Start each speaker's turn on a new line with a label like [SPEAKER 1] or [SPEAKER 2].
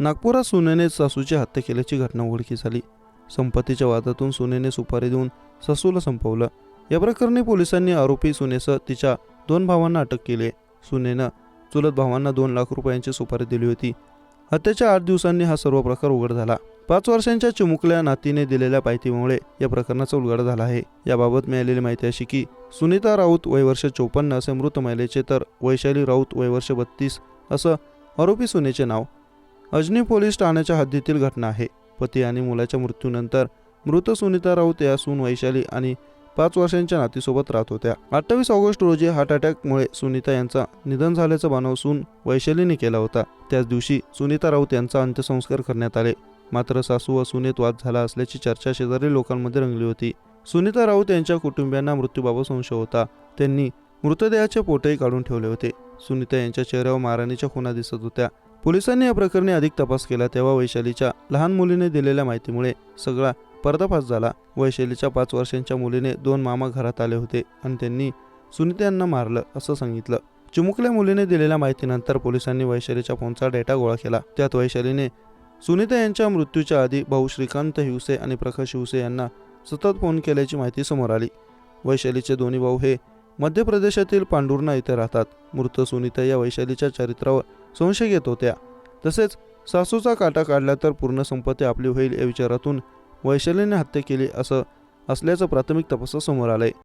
[SPEAKER 1] नागपुरात सुनेने सासूची हत्या केल्याची घटना उघडकी झाली संपत्तीच्या वादातून सुनेने सुपारी देऊन सासूला संपवलं. या प्रकरणी पोलिसांनी आरोपी सुनेसह तिच्या दोन भावांना अटक केली सुनेनं चुलत भावांना दोन लाख रुपयांची सुपारी दिली होती. हत्येच्या आठ दिवसांनी हा सर्व प्रकार उघड झाला. पाच वर्षांच्या चिमुकल्या नातीने दिलेल्या माहितीमुळे या प्रकरणाचा उलगडा झाला आहे. याबाबत मिळालेली माहिती अशी की सुनीता राऊत वयवर्ष चोपन्न असे मृत महिलेचे तर वैशाली राऊत वयवर्ष बत्तीस असं आरोपी सुनेचे नाव अजनी पोलीस ठाण्याच्या हद्दीतील घटना आहे. पती आणि मुलाच्या मृत्यूनंतर मृत सुनीता राऊत या सून वैशाली आणि पाच वर्षांच्या नातीसोबत राहत होत्या. अठ्ठावीस ऑगस्ट रोजी हार्ट अटॅकमुळे सुनीता यांचा निधन झाल्याचं बनाव सून वैशालीने केला होता. त्याच दिवशी सुनीता राऊत यांचा अंत्यसंस्कार करण्यात आले. मात्र सासू व सुनेत वाद झाला असल्याची चर्चा शेजारी लोकांमध्ये रंगली होती. सुनीता राऊत यांच्या कुटुंबियांना मृत्यूबाबत संशय होता. त्यांनी मृतदेहाचे पोटही काढून ठेवले होते. सुनीता यांच्या चेहऱ्यावर मारहाणीच्या खुना दिसत होत्या. पोलिसांनी या प्रकरणी अधिक तपास केला तेव्हा वैशालीच्या लहान मुलीने दिलेल्या माहितीमुळे सगळा पर्दाफाश झाला. वैशालीच्या पाच वर्षांच्या मुलीने दोन मामा घरात आले होते आणि त्यांनी सुनीता यांना मारलं असं सांगितलं. चिमुकल्या मुलीने दिलेल्या माहितीनंतर पोलिसांनी वैशालीच्या फोनचा डेटा गोळा केला. त्यात वैशालीने सुनीता यांच्या मृत्यूच्या आधी भाऊ श्रीकांत हिवसे आणि प्रकाश हिवसे यांना सतत फोन केल्याची माहिती समोर आली. वैशालीचे दोन्ही भाऊ हे मध्य प्रदेशातील पांडुर्णा इथे राहतात. मृत सुनीता या वैशालीच्या चरित्रावर संशय घेत होत्या. तसेच सासूचा काटा काढला तर पूर्ण संपत्ती आपली होईल या विचारातून वैशालीने हत्या केली असं असल्याचं प्राथमिक तपासात समोर आलंय.